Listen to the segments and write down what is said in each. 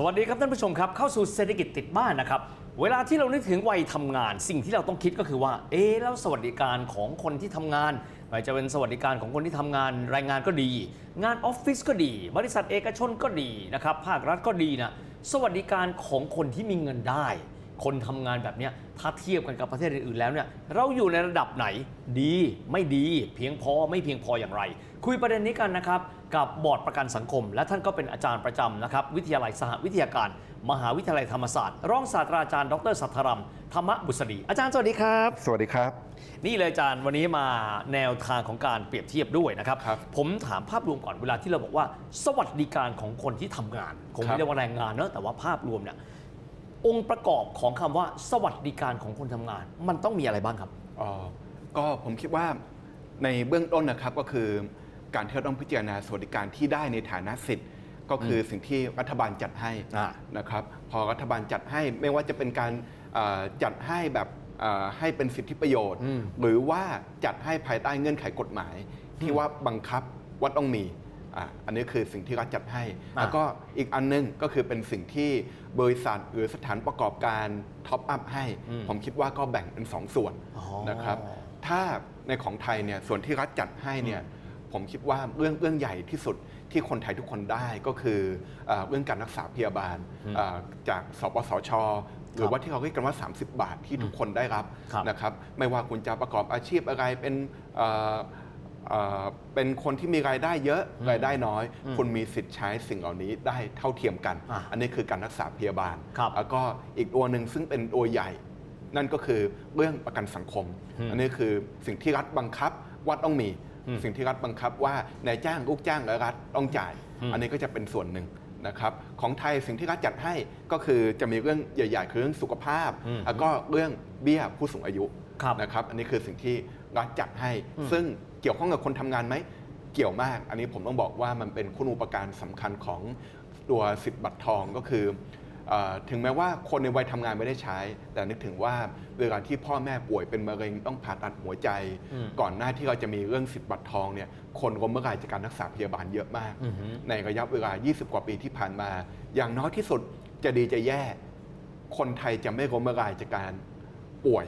สวัสดีครับท่านผู้ชมครับเข้าสู่เศรษฐกิจติดบ้านนะครับ เวลาที่เรานึกถึงวัยทำงาน สิ่งที่เราต้องคิดก็คือว่า เอ๊แล้วสวัสดิการของคนที่ทำงานไม่ว่าจะเป็นสวัสดิการของคนที่ทำงานแรงงานก็ดี งานออฟฟิศก็ดี บริษัทเอกชนก็ดีนะครับภาครัฐก็ดีนะสวัสดิการของคนที่มีเงินได้ คนทำงานแบบนี้ถ้าเทียบกันกับประเทศอื่นๆแล้วเนี่ยเราอยู่ในระดับไหนดีไม่ดี เพียงพอไม่เพียงพออย่างไร คุยประเด็นนี้กันนะครับ กับบอร์ดประกันสังคม และท่านก็เป็นอาจารย์ประจำนะครับวิทยาลัยสหวิทยาการ มหาวิทยาลัยธรรมศาสตร์รองศาสตราจารย์ดรสัทธรัมธรรมบุษดีอาจารย์สวัสดีครับ สวัสดีครับ นี่เลยอาจารย์วันนี้มาแนวทางของการเปรียบเทียบด้วยนะครับครับผมถามภาพรวมก่อนเวลาที่เราบอกว่า สวัสดิการของคนที่ทำงานคงครัไม่บเรียกว่าแรงงานเนอะแต่ว่าภาพรวมเนี่ยองค์ประกอบของคำว่าสวัสดิการของคนทำงาน มันต้องมีอะไรบ้างครับอ๋อก็ผมคิดว่าในเบื้องต้นนะครับก็คือ การที่เราต้องพิจารณาสวัสดิการที่ได้ในฐานะสิทธิ์ก็คือสิ่งที่รัฐบาลจัดให้อ่านะครับ พอรัฐบาลจัดให้ไม่ว่าจะเป็นการเอ่อจัดให้แบบเอ่อให้เป็นสิทธิประโยชน์อืมหรือว่าจัดให้ภายใต้เงื่อนไขกฎหมาย ที่ว่าบังคับว่าต้องมีอะอันนี้คือสิ่งที่รัฐจัดให้อ่าแล้วก็อีกอันหนึงก็คือเป็นสิ่งที่บริษัทหรือสถานประกอบการท็อปอัพให้อืมผมคิดว่าก็แบ่งเป็นสองส่วนอ๋อนะครับ ถ้าในของไทยเนี่ยส่วนที่รัฐจัดให้เนี่ย ผมคิดว่าเรื่องเรื่องใหญ่ที่สุดที่คนไทยทุกคนได้ก็คือเออเรื่องการรักษาพยาบาลอืมเอ่อจากสปสช หรือว่าที่เขาเรียกกันว่า 30 บาทที่ทุกคนได้รับครับ นะครับไม่ว่าคุณจะประกอบอาชีพอะไรเป็นเอ่อเอ่อเป็นคนที่มีรายได้เยอะรายได้น้อยอืมคุณมีสิทธิ์ใช้สิ่งเหล่านี้ได้เท่าเทียมกัน อะอันนี้คือการรักษาพยาบาล ครับแล้วก็อีกตัวหนึ่งซึ่งเป็นตัวใหญ่ นั่นก็คือเรื่องประกันสังคม อืม อันนี้คือสิ่งที่รัฐบังคับว่าต้องมีอืม สิ่งที่รัฐบังคับว่านายจ้างลูกจ้างและรัฐต้องจ่ายอืมอันนี้ก็จะเป็นส่วนหนึ่งนะครับของไทยสิ่งที่รัฐจัดให้ก็คือจะมีเรื่องใหญ่ๆคือเรื่องสุขภาพอืมแล้วก็เรื่องเบี้ยผู้สูงอายุครับนะครับอันนี้คือสิ่งที่รัฐจัดให้อืมซึ่งเกี่ยวข้องกับคนทำงานไหมเกี่ยวมาก อันนี้ผมต้องบอกว่ามันเป็นคุณูปการสำคัญของตัวสิทธิ์บัตรทองก็คือเอ่อ ถึงแม้ว่าคนในวัยทำงานไม่ได้ใช้ แต่นึกถึงว่าเวลาที่พ่อแม่ป่วยเป็นมะเร็งต้องผ่าตัดหัวใจอืมก่อนหน้าที่เราจะมีเรื่องสิทธิ์บัตรทองเนี่ยคนล้มละลายจากการรักษาพยาบาลเยอะมากอือฮึในระยะเวลา 20 กว่าปีที่ผ่านมา อย่างน้อยที่สุดจะดีจะแย่ คนไทยจะไม่ล้มละลายจากการป่วย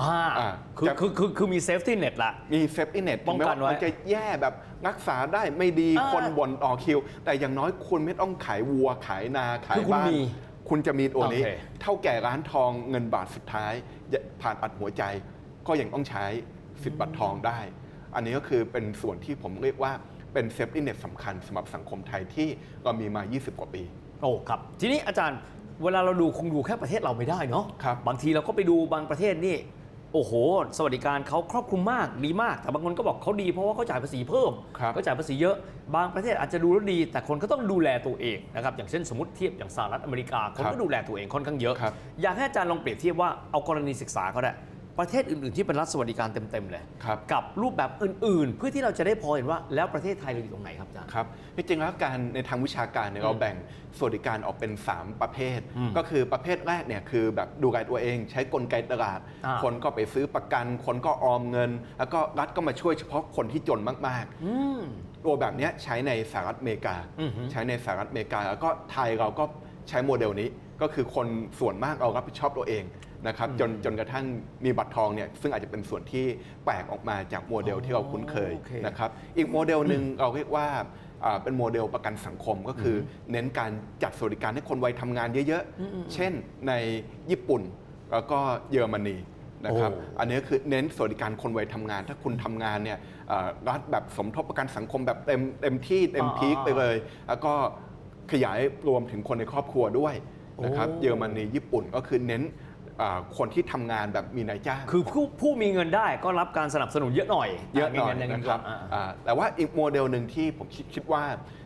อ่าอ่าคือจะคือคือคือมีเซฟตี้เน็ตละมีเซฟตี้เน็ตป้องกันไว้มันจะแย่แบบรักษาได้ไม่ดีอ่าคนบ่นต่อคิว แต่อย่างน้อยคุณไม่ต้องขายวัวขายนาขายคือคุณบ้านมี คุณจะมีตัวนี้ โอเค เท่าแก่ร้านทองเงินบาทสุดท้ายผ่านอัดหัวใจก็ยังต้องใช้สิทธิ์บัตรทองได้ อันนี้ก็คือเป็นส่วนที่ผมเรียกว่าเป็นเซฟตี้เน็ตสำคัญสำหรับสังคมไทยที่เรามีมา 20 กว่าปี โอ้ครับ ทีนี้อาจารย์เวลาเราดูคงดูแค่ประเทศเราไม่ได้เนาะครับ บางทีเราก็ไปดูบางประเทศนี่ โอ้โห สวัสดิการเขาครอบคลุมมากดีมาก แต่บางคนก็บอกเขาดีเพราะว่าเขาจ่ายภาษีเพิ่มครับเขาจ่ายภาษีเยอะบางประเทศอาจจะดูแล้วดี แต่คนก็ต้องดูแลตัวเองนะครับอย่างเช่นสมมติเทียบอย่างสหรัฐอเมริกาคนครัก็บดูแลตัวเองค่อนข้างเยอะครับอยากให้อาจารย์ลองเปรียบเทียบว่าเอากรณีศึกษาก็ได้ ประเทศอื่น ๆ ที่เป็นรัฐสวัสดิการเต็ม ๆ เลย ครับ กับรูปแบบอื่น ๆ เพื่อที่เราจะได้พอเห็นว่าแล้วประเทศไทยเราอยู่ตรงไหนครับอาจารย์ ครับที่จริงแล้วการในทางวิชาการเนี่ยเราแบ่งสวัสดิการออกเป็น 3 ประเภท อืมก็คือประเภทแรกเนี่ยคือแบบดูแลตัวเอง ใช้กลไกตลาด อ่าคนก็ไปซื้อประกัน คนก็ออมเงิน แล้วก็รัฐก็มาช่วยเฉพาะคนที่จนมากอืมๆตัวแบบเนี้ยใช้ในสหรัฐอเมริกา อือฮึใช้ในสหรัฐอเมริกา แล้วก็ไทยเราก็ใช้โมเดลนี้ ก็คือคนส่วนมากเรารับผิดชอบตัวเองนะครับจนจนกระทั่งมีบัตรทองเนี่ยซึ่งอาจจะเป็นส่วนที่แปลกออกมาจากโมเดลที่เราคุ้นเคยโอเค นะครับอีกโมเดลหนึ่งเราเรียกว่าอ่าเป็นโมเดลประกันสังคมก็คืออเน้นการจัดสวัสดิการให้คนวัยทำงานเยอะๆ เช่นในญี่ปุ่นแล้วก็เยอรมนีนะครับ โอ้ อันนี้คือเน้นสวัสดิการคนวัยทำงาน ถ้าคุณทำงานเนี่ยเอ่อรัฐแบบสมทบประกันสังคมแบบเต็มเต็มที่เต็มพีคไปเลย แล้วก็ขยายรวมถึงคนในครอบครัวด้วย นะครับโอ้เยอรมนีญี่ปุ่นก็คือเน้นอ่าคนที่ทำงานแบบมีนายจ้าง คือผู้ผู้มีเงินได้ก็รับการสนับสนุนเยอะหน่อย เยอะหน่อยมีงินะครับอ่าอ่าแต่ว่าอีกโมเดลหนึ่งที่ผมคิดคิดว่า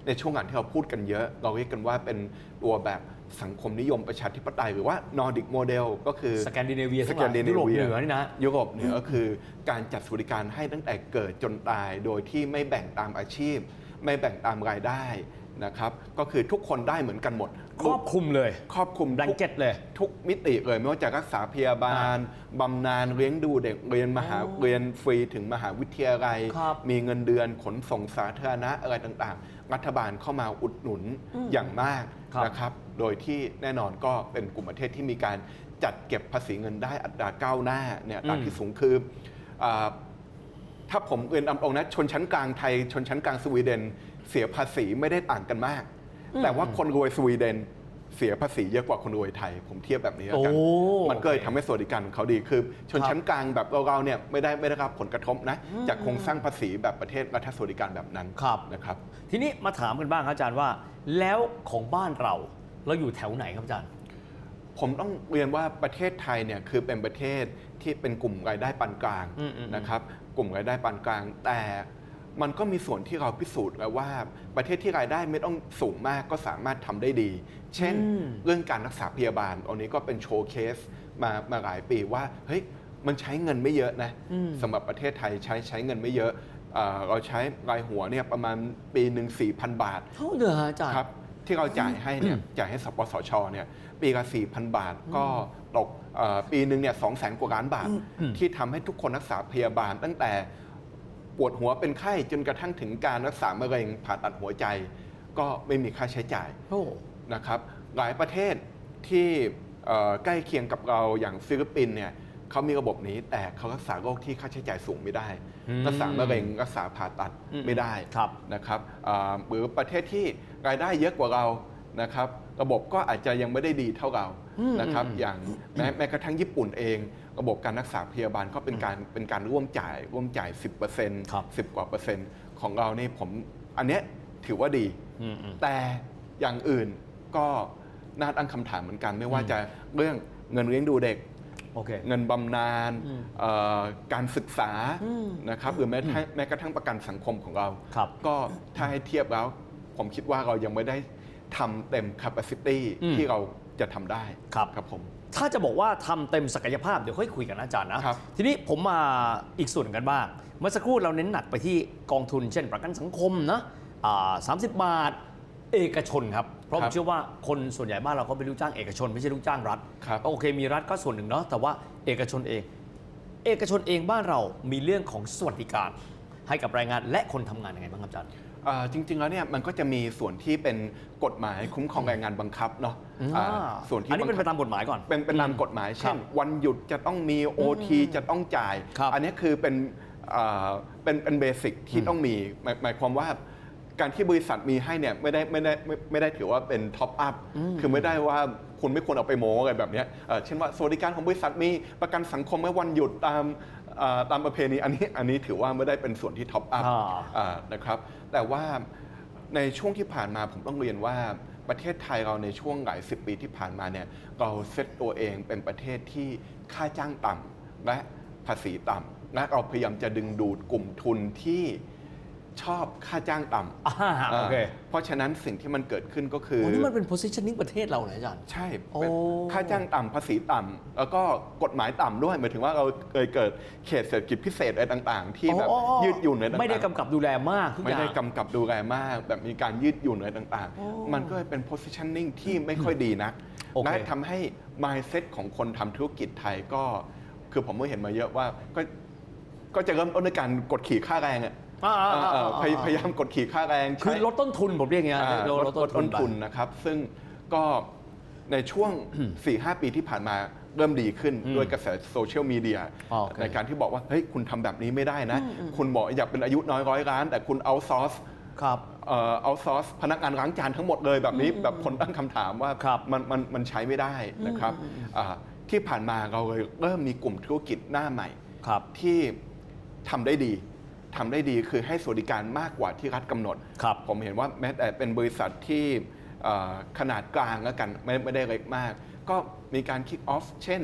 ในช่วงหลังที่เราพูดกันเยอะ เราเรียกกันว่าเป็นตัวแบบสังคมนิยมประชาธิปไตยหรือว่านอร์ดิกโมเดลก็คือสแกนดิเนเวียสแกนดิเนยุโรปเวีเหยนือนี่นะยุโรปเหนือก็คือการจัดสวัสดิการให้ตั้งแต่เกิดจนตาย โดยที่ไม่แบ่งตามอาชีพ ไม่แบ่งตามรายได้นะครับก็คือทุกคนได้เหมือนกันหมด ครอบคลุมเลย ครอบคลุมแบงทุกเก็ตเลย ทุกมิติเลยไม่ว่าจะรักษาพยาบาลบำนาญเลี้ยงดูเด็กเรียนมหาเรียนฟรีถึงมหาวิทยาลัย ครับมีเงินเดือนขนส่งสาธารณะอะไรต่างๆ รัฐบาลเข้ามาอุดหนุนอย่างมากครับ นะครับ โดยที่แน่นอนก็เป็นกลุ่มประเทศที่มีการจัดเก็บภาษีเงินได้อัตราก้าวหน้าเนี่ยตามที่สูงคืออาถ้าผมเรียนตามตรงนะชนชั้นกลางไทย ชนชั้นกลางสวีเดน เสียภาษีไม่ได้ต่างกันมาก แต่ว่าคนรวยสวีเดนเสียภาษีเยอะกว่าคนรวยไทย ผมเทียบแบบนี้แล้วกัน โอ้มันก็เลยทำให้สวัสดิการของเขาดีคือ ชนชั้นกลางแบบเราๆเนี่ยไม่ได้ไม่ได้รับผลกระทบนะ จากโครงสร้างภาษีแบบประเทศรัฐสวัสดิการแบบนั้นครับ นะครับ ทีนี้มาถามกันบ้างครับอาจารย์ว่า แล้วของบ้านเราเราอยู่แถวไหนครับอาจารย์ ผมต้องเรียนว่าประเทศไทยเนี่ยคือเป็นประเทศที่เป็นกลุ่มรายได้ปานกลางอืมอืมนะครับกลุ่มรายได้ปานกลาง แต่ มันก็มีส่วนที่เราพิสูจน์แล้วว่า ประเทศที่รายได้ไม่ต้องสูงมากก็สามารถทำได้ดี เช่นอืมเรื่องการรักษาพยาบาลอันนี้ก็เป็นโชว์เคสมามาหลายปีว่าเฮ้ยมันใช้เงินไม่เยอะนะสำหรับประเทศไทยใช้ใช้เงินไม่เยอะเอ่อเราใช้รายหัวเนี่ยประมาณปีหนึ่ง4,000บาท เท่าเดิมอาจารย์ครับที่เราจ่ายให้เนี่ยจ่ายให้สปสชเนี่ยปีละ4,000บาทก็ตกเอ่อปีหนึ่งเนี่ยสองแสนกว่าล้านบาท ที่ทำให้ทุกคนรักษาพยาบาลตั้งแต่ ปวดหัวเป็นไข้จนกระทั่งถึงการรักษามะเร็งผ่าตัดหัวใจ ก็ไม่มีค่าใช้จ่ายโอ้นะครับหลายประเทศที่เอ่อใกล้เคียงกับเราอย่างฟิลิปปินส์เนี่ยเขามีระบบนี้แต่เขารักษาโรคที่ค่าใช้จ่ายสูงไม่ได้อืมรักษามะเร็งรักษาผ่าตัดอืมไม่ได้ครับนะครับอ่าหรือประเทศที่รายได้เยอะกว่าเรานะครับ ระบบก็อาจจะยังไม่ได้ดีเท่าเราอืมนะครับอืมอย่างแม้แม้กระทั่งญี่ปุ่นเอง ระบบการรักษาพยาบาลก็เป็นการเป็นการร่วมจ่ายร่วมจ่าย 10%ครับ10กว่าเปอร์เซ็นต์ของเรานี่ผมอันเนี้ยถือว่าดีอืมอืมแต่อย่างอื่นก็น่าตั้งคำถามเหมือนกัน ไม่ว่าจะเรื่องเงินเลี้ยงดูเด็กโอเคเงินบำนาญอืมเอ่อการศึกษาอืมนะครับหรือแม้ทั้งแม้กระทั่งประกันสังคมของเราครับก็ถ้าให้เทียบแล้ว ผมคิดว่าเรายังไม่ได้ ทำเต็ม capacity อืม ที่เราจะทำได้ครับครับผม ถ้าจะบอกว่าทำเต็มศักยภาพเดี๋ยวค่อยคุยกันนะอาจารย์นะ ครับ ทีนี้ผมมาอีกส่วนกันบ้าง เมื่อสักครู่เราเน้นหนักไปที่กองทุนเช่นประกันสังคมนะสามสิบบาทเอกชนครับ เพราะผมเชื่อว่าคนส่วนใหญ่บ้านเราก็เป็นลูกจ้างเอกชนไม่ใช่ลูกจ้างรัฐครับ ก็โอเคมีรัฐก็ส่วนหนึ่งเนาะแต่ว่าเอกชนเอง เอกชนเองบ้านเรามีเรื่องของสวัสดิการ ให้กับแรงงานและคนทำงานยังไงบ้างครับอาจารย์ เอ่อจริง ๆ แล้วเนี่ยมันก็จะมีส่วนที่เป็นกฎหมายคุ้มครองแรงงานบังคับเนาะอ่าส่วนที่อันนี้เป็นบัไปงคับ ตามกฎหมายก่อน เป็นเป็นตามกฎหมาย เช่น วันหยุดจะต้องมี OT จะต้องจ่าย ครับอันนี้คือเป็นเอ่อเป็นเป็นเบสิกที่ต้องมีหมายหมายความว่าการที่บริษัทมีให้เนี่ยไม่ได้ไม่ได้ไม่ไม่ได้ถือว่าเป็นท็อปอัพคือไม่ได้ว่าคุณไม่ควรเอาไปโม้อะไรแบบเนี้ยเอ่อเช่นว่าสวัสดิการของบริษัทมีประกันสังคมไว้วันหยุดตามเอ่อ ตามประเพณีอันนี้อันนี้ถือว่าไม่ได้เป็นส่วนที่ท็อปอัพอ่าอ่านะครับแต่ว่าในช่วงที่ผ่านมาผมต้องเรียนว่าประเทศไทยเราในช่วงหลายสิบปีที่ผ่านมาเนี่ยเราเซตตัวเองเป็นประเทศที่ค่าจ้างต่ำและภาษีต่ำและเราพยายามจะดึงดูดกลุ่มทุนที่ ชอบค่าจ้างต่ำอ่าโอเคาเพราะฉะนั้นสิ่งที่มันเกิดขึ้นก็คือโอ้นี่มันเป็น positioning ประเทศเราเหรออาจารย์ ใช่โอ้เป็นค่าจ้างต่ำภาษีต่ำแล้วก็กฎหมายต่ำด้วยหมายถึงว่าเราเคยเกิดเขตเศรษฐกิจพิเศษอะไรต่าง ๆ ที่แบบอ๋อยืดหยุ่นอะไรต่างๆ ไม่ได้กำกับดูแลมากทุกอไม่ย่าง ได้กำกับดูแลมาก แบบมีการยืดหยุ่นอะไรต่างโอ้ๆมันก็เลยเป็น positioning ที่ไม่ค่อยดีนักโอเคและทำให้ mindset ของคนทำธุรกิจไทยก็ คือผมก็เห็นมาเยอะว่าก็ก็จะเริ่มต้นด้วยการกดขี่ค่าแรงอะ อ่าอ่าอ่า เอออ่าพยพยายามกดขี่ค่าแรงคือใช้ลดต้นทุนผมเรียกอย่างเงี้ยอ่าลดลลดดลดต้นทุนไปนะครับซึ่งก็ในช่วง 4-5 ปีที่ผ่านมาเริ่มดีขึ้นอืมด้วยกระแสโซเชียลมีเดียอ๋อโอเคในการที่บอกว่า เฮ้ย คุณทำแบบนี้ไม่ได้นะ คุณบอกอยากเป็นอายุน้อยร้อยล้าน แต่คุณเอาซอร์สครับเอาซอร์สพนักงานล้างจานทั้งหมดเลยแบบนี้แบบคนตั้งคำถามว่าครับมันมันมันใช้ไม่ได้นะครับอ่าที่ผ่านมาเราเลยเริ่มมีกลุ่มธุรกิจหน้าใหม่ ครับ ที่ทำได้ดี ทำได้ดีคือให้สวัสดิการมากกว่าที่รัฐกำหนดครับผมเห็นว่าแม้แต่เป็นบริษัทที่เอ่อขนาดกลางแล้วกันไม่ไม่ได้เล็กมาก ก็มีการคิกออฟเช่น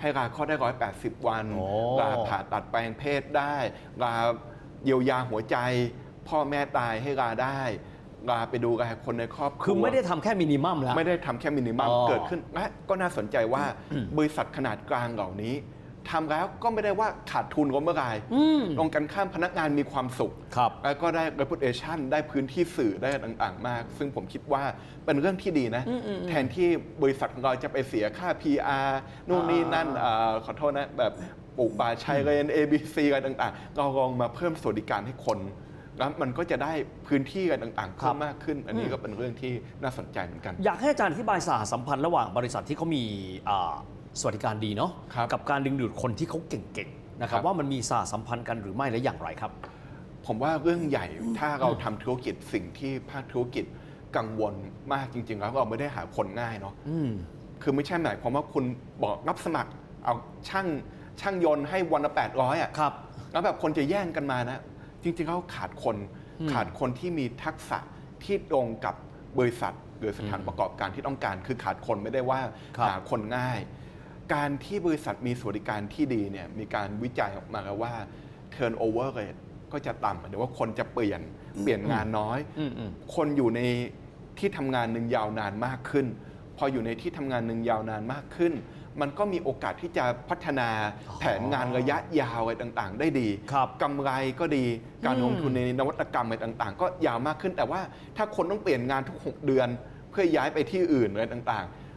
ให้ลาคลอดได้ 180 วันโอ้ลาผ่าตัดแปลงเพศได้ลาเยียวยาหัวใจ พ่อแม่ตายให้ลาได้ลาไปดูแลคนในครอบครัว คือไม่ได้ทำแค่มินิมัมแล้ว ไม่ได้ทำแค่มินิมัมอ๋อเกิดขึ้นและก็น่าสนใจว่าบริษัทขนาดกลางเหล่านี้ ทำแล้วก็ไม่ได้ว่าขาดทุนก็เมื่อไหร่อืมตรงกันข้ามพนักงานมีความสุข ครับ แล้วก็ได้ reputation ได้พื้นที่สื่อได้ต่างๆ มาก ซึ่งผมคิดว่าเป็นเรื่องที่ดีนะ แทนที่บริษัทของเราจะไปเสียค่า PR นู่นนี่นั่นอ่าขอโทษนะ แบบปลูกป่าชายเลน ABC อะไรต่างๆเราลองมาเพิ่มสวัสดิการให้คนแล้วมันก็จะได้พื้นที่อะไรต่างๆครัเพิ่บมมากขึ้น อันนี้อืมก็เป็นเรื่องที่น่าสนใจเหมือนกัน อยากให้อาจารย์อธิบายสหสัมพันธ์ระหว่างบริษัทที่เขามีอ่า สวัสดิการดีเนาะครับกับการดึงดูดคนที่เขาเก่งๆนะครับครับว่ามันมีสหสัมพันธ์กันหรือไม่และอย่างไรครับ ผมว่าเรื่องใหญ่ถ้าเราทำธุรกิจสิ่งที่ภาคธุรกิจกังวลมากจริง ๆ แล้วเราไม่ได้หาคนง่ายเนาะอืมคือไม่ใช่หมายความว่าคุณบอกรับสมัครเอาช่างช่างยนต์ให้วันละแปดร้อยอะครับแล้วแบบคนจะแย่งกันมานะ จริงๆเขาขาดคนอืมขาดคนที่มีทักษะที่ตรงกับบริษัทหรือสถานอืมประกอบการที่ต้องการ คือขาดคนไม่ได้ว่าครับหาคนง่าย การที่บริษัทมีสวัสดิการที่ดีเนี่ยมีการวิจัยออกมาแล้วว่า turnover rate ก็จะต่ำหมายถึงว่าคนจะเปลี่ยนเปลี่ยนงานน้อยอืมอืมคนอยู่ในที่ทำงานหนึ่งยาวนานมากขึ้น พออยู่ในที่ทำงานหนึ่งยาวนานมากขึ้น มันก็มีโอกาสที่จะพัฒนาอ๋อแผนงานระยะยาวอะไรต่างๆ ได้ดีครับกำไรก็ดีการอืมลงทุนในนวัตกรรมอะไรต่างๆ ก็ยาวมากขึ้น แต่ว่าถ้าคนต้องเปลี่ยนงานทุก 6 เดือน เพื่อย้ายไปที่อื่นอะไรต่างๆ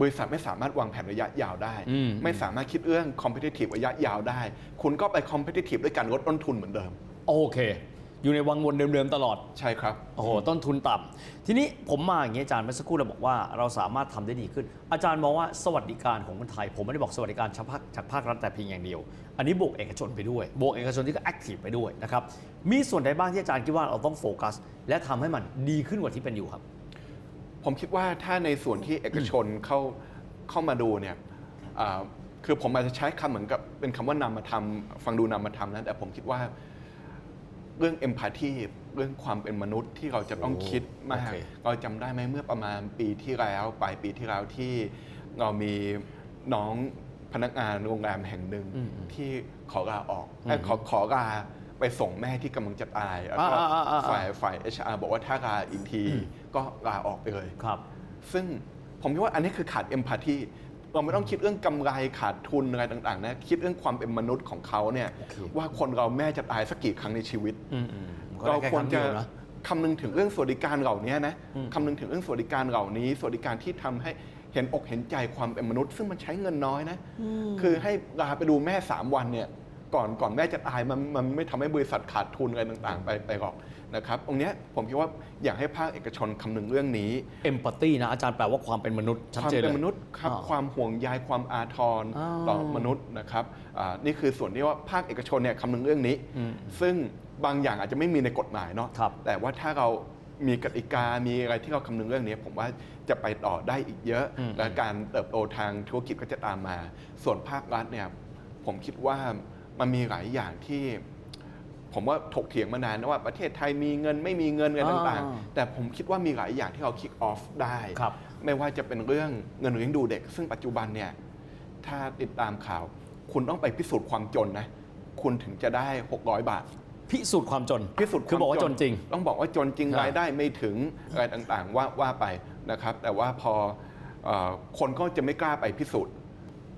บริษัทไม่สามารถวางแผนระยะยาวได้ อืม ไม่สามารถคิดเรื่อง competitive ระยะยาวได้ คุณก็ไป competitive ด้วยการลดต้นทุนเหมือนเดิม โอเค อยู่ในวังวนเดิมๆตลอด ใช่ครับ โอ้โหต้นทุนต่ำทีนี้ผมมาอย่างนี้อาจารย์เมื่อสักครู่เราบอกว่าเราสามารถทำได้ดีขึ้น อาจารย์มองว่าสวัสดิการของคนไทย ผมไม่ได้บอกสวัสดิการเฉพาะจากภาครัฐแต่เพียงอย่างเดียว อันนี้บวกเอกชนไปด้วยบวกเอกชนที่ก็แอคทีฟไปด้วยนะครับมีส่วนใดบ้างที่อาจารย์คิดว่าเราต้องโฟกัส และทำให้มันดีขึ้นกว่าที่เป็นอยู่ครับ ผมคิดว่าถ้าในส่วนที่เอกชนเข้าเข้ามาดูเนี่ยอ่าคือผมอาจจะใช้คำเหมือนกับเป็นคำว่านำมาทำฟังดูนำมาทำนะแต่ผมคิดว่าเรื่องเอมพัตตีเรื่องความเป็นมนุษย์ที่เราจะต้องโอ้คิดมาก โอเค เราจำได้ไหมเมื่อประมาณปีที่แล้วปลายปีที่แล้วที่เรามีน้องพนักงานโรงแรมแห่งหนึ่งอืมอืมที่ขอลาออกอืมเอ้ยขอขอลาไปส่งแม่ที่กำลังจะตายแล้วก็อ่าอ่าอ่าอ่า ฝ่ายฝ่าย HR บอกว่าถ้าลาอีกที ก็ลาออกไปเลย ครับ ซึ่งผมคิดว่าอันนี้คือขาดเอมพัตตีเราไม่ต้องคิดเรื่องกำไรขาดทุนอะไรต่างๆนะคิดเรื่องความเป็นมนุษย์ของเขาเนี่ยโอเคว่าคนเราแม่จะตายสักกี่ครั้งในชีวิตอืมอืมก็เราได้แค่ควรงจะเดียนะคำนึงถึงเรื่องสวัสดิการเหล่านี้นะอืมคำนึงถึงเรื่องสวัสดิการเหล่านี้ สวัสดิการที่ทำให้เห็นอกเห็นใจความเป็นมนุษย์ ซึ่งมันใช้เงินน้อยนะ คือให้ลาไปดูแม่3วันเนี่ย ก่อนก่อนแม่จะตายมันมันไม่ทำให้บริษัทขาดทุนอะไรต่างๆ ไปไปหรอกนะครับตรงเนี้ยผมคิดว่าอยากให้ภาคเอกชนคำนึงเรื่องนี้เอมพัตตีนะอาจารย์แปลว่าความเป็นมนุษย์ชัดความเจนเลเป็ยนมนุษย์ครับอ่าความห่วงใยความอาทรอ่าต่อมนุษย์นะครับอ่านี่คือส่วนที่ว่าภาคเอกชนเนี่ยคำนึงเรื่องนี้อืมซึ่งบางอย่างอาจจะไม่มีในกฎหมายเนาะครับแต่ว่าถ้าเรามีกติกา มีอะไรที่เราคำนึงเรื่องนี้ ผมว่าจะไปต่อได้อีกเยอะอืมและการเติบโตทางธุรกิจก็จะตามมา ส่วนภาครัฐเนี่ยผมคิดว่า มันมีหลายอย่างที่ ผมว่าถกเถียงมานานนะว่าประเทศไทยมีเงินไม่มีเงินอะไรต่างอ่าๆแต่ผมคิดว่ามีหลายอย่างที่เราคิกออฟได้ ครับ ไม่ว่าจะเป็นเรื่องเงินเลี้ยงดูเด็ก ซึ่งปัจจุบันเนี่ย ถ้าติดตามข่าว คุณต้องไปพิสูจน์ความจนนะ คุณถึงจะได้ 600 บาท พิสูจน์ความจน พิสูจน์คือบอกว่าจนจริง ต้องบอกว่าจนจริงอ่ารรายได้ไม่ถึงอะไรต่างๆ ว่าว่าไปนะครับ แต่ว่าพอเออคนก็จะไม่กล้าไปพิสูจน์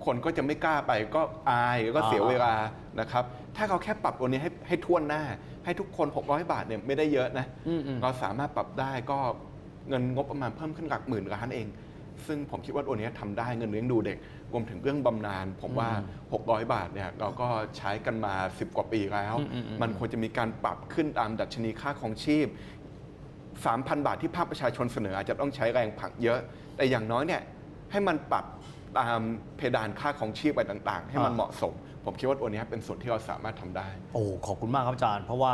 คนก็จะไม่กล้าไปก็อายแล้วก็เสียอ่า เวลา นะครับ ถ้าเราแค่ปรับตัวนี้ให้ให้ท่วนหน้า ให้ทุกคน 600 บาทเนี่ยไม่ได้เยอะนะ อืมอืม เราสามารถปรับได้ก็เงินงบประมาณเพิ่มขึ้นหลักหมื่นล้านเอง ซึ่งผมคิดว่าตัวนี้ทำได้เงินเลี้ยงดูเด็กรวมถึงเรื่องบำนาญผมว่า 600 บาทเนี่ยเราก็ใช้กันมา 10 กว่าปีแล้วอืมอืมอืมมันควรจะมีการปรับขึ้นตามดัชนีค่าของชีพ 3,000 บาทที่ภาคประชาชนเสนออาจจะต้องใช้แรงผลักเยอะ แต่อย่างน้อยเนี่ยให้มันปรับตามเพดานค่าของชีพอะไรต่าง ๆ ให้มันอ่าเหมาะสม ผมคิดว่าตัวนี้เป็นส่วนที่เราสามารถทำได้ โอ้ขอบคุณมากครับอาจารย์ เพราะว่า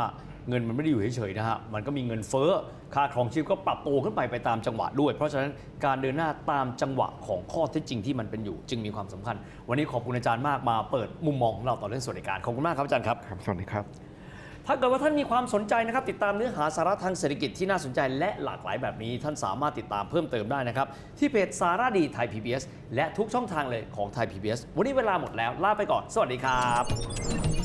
เงินมันไม่ได้อยู่เฉยๆนะฮะ มันก็มีเงินเฟ้อ ค่าครองชีพก็ปรับตัวขึ้นไปไปตามจังหวะด้วย เพราะฉะนั้นการเดินหน้าตามจังหวะของข้อเท็จจริงที่มันเป็นอยู่จึงมีความสำคัญ วันนี้ขอบคุณอาจารย์มากมาเปิดมุมมองของเราต่อเรื่องสวัสดิการ ขอบคุณมากครับอาจารย์ครับ ครับ สวัสดีครับ ถ้าเกิดว่าท่านมีความสนใจนะครับ ติดตามเนื้อหาสาระทางเศรษฐกิจที่น่าสนใจและหลากหลายแบบนี้ ท่านสามารถติดตามเพิ่มเติมได้นะครับ ที่เพจสาระดีไทย PBS และทุกช่องทางเลยของไทย PBS วันนี้เวลาหมดแล้วลาไปก่อน สวัสดีครับ